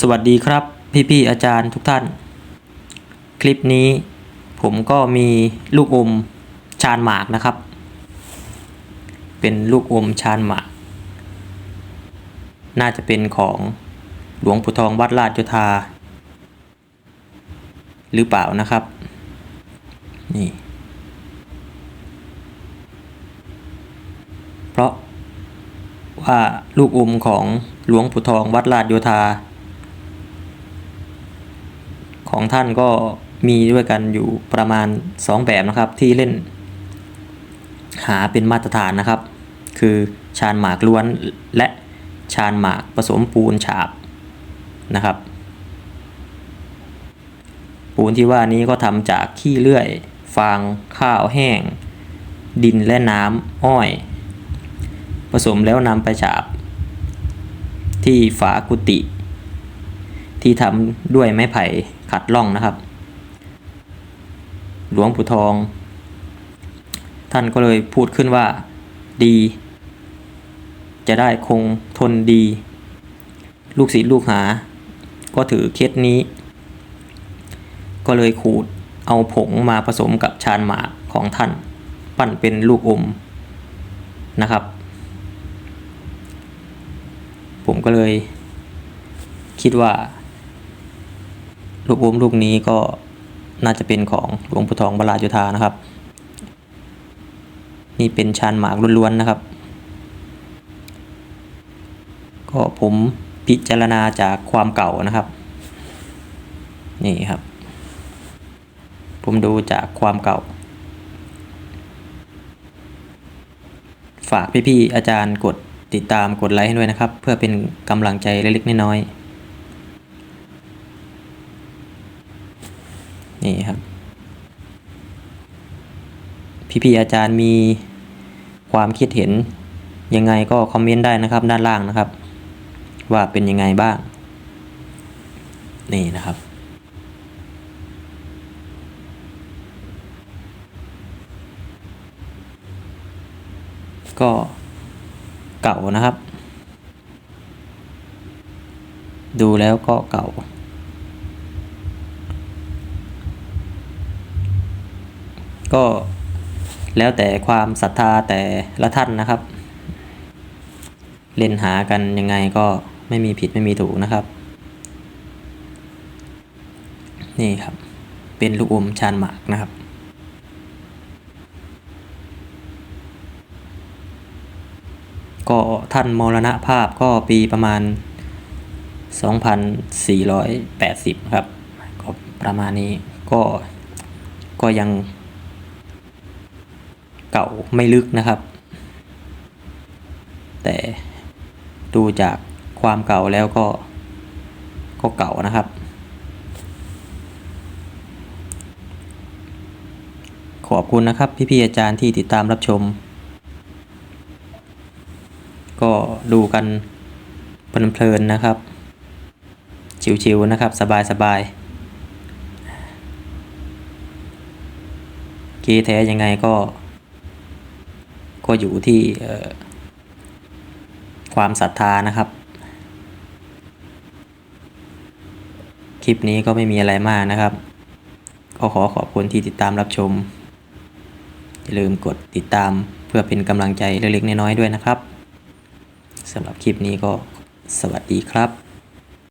สวัสดีครับพี่ๆอาจารย์ทุกท่าน คลิปนี้ผมก็มีลูกอมชานหมากนะครับ เป็นลูกอมชานหมาก น่าจะเป็นของหลวงปู่ทองวัดราชโยธา หรือเปล่านะครับ นี่ เพราะว่าลูกอมของหลวงปู่ทองวัดราชโยธา ของท่านก็มีด้วยกันอยู่ประมาณ 2 แบบนะครับที่เล่น หาเป็นมาตรฐานนะครับ คือชานหมากล้วนและชานหมากผสมปูนฉาบนะครับ ปูนที่ว่านี้ก็ทำจากขี้เลื่อย ฟางข้าวแห้ง ดินและน้ำอ้อย ผสมแล้วนำไปฉาบ ที่ฝากุฏิ ที่ทำด้วยไม้ไผ่ขัดล่องนะครับ หลวงปู่ทอง ท่านก็เลยพูดขึ้นว่าดี จะได้คงทนดี ลูกศิษย์ลูกหา ก็ถือเคสนี้ ก็เลยขูดเอาผงมาผสมกับชานหมากของท่าน ปั้นเป็นลูกอมนะครับ ผมก็เลยคิดว่า ลูกอมลูกนี้ก็น่าจะเป็นของหลวงปู่ทองบรราชโยธานะครับ นี่เป็นชานหมากล้วนๆนะครับ ก็ผมพิจารณาจากความเก่านะครับ นี่ครับ ผมดูจากความเก่า ฝากพี่ๆอาจารย์กดติดตามกดไลค์ให้ด้วยนะครับ เพื่อเป็นกำลังใจเล็กๆน้อยๆ นี่ครับ พี่ๆอาจารย์มีความคิดเห็นยังไงก็คอมเมนต์ได้นะครับด้านล่างนะครับ ว่าเป็นยังไงบ้าง นี่นะครับ ก็เก่านะครับ ดูแล้วก็เก่า ก็แล้วแต่ความศรัทธาแต่ละท่านนะครับ เล่นหากันยังไงก็ไม่มีผิดไม่มีถูกนะครับ นี่ครับ เป็นลูกอมชานหมากนะครับ ก็ท่านมรณภาพก็ปีประมาณ 2,480 ครับ ก็ประมาณนี้ก็ก็ยัง เก่าไม่ลึกนะครับ แต่ดูจากความเก่าแล้วก็ก็เก่านะครับ ขอบคุณนะครับพี่ๆอาจารย์ที่ติดตามรับชม ก็ดูกันเพลินๆนะครับ ชิวๆนะครับสบายๆเกแท้ยังไงก็ ก็อยู่ที่ความศรัทธานะครับ คลิปนี้ก็ไม่มีอะไรมากนะครับ ก็ขอขอบคุณที่ติดตามรับชม อย่าลืมกดติดตามเพื่อเป็นกำลังใจเล็กๆน้อยๆด้วยนะครับสำหรับคลิปนี้ก็สวัสดีครับ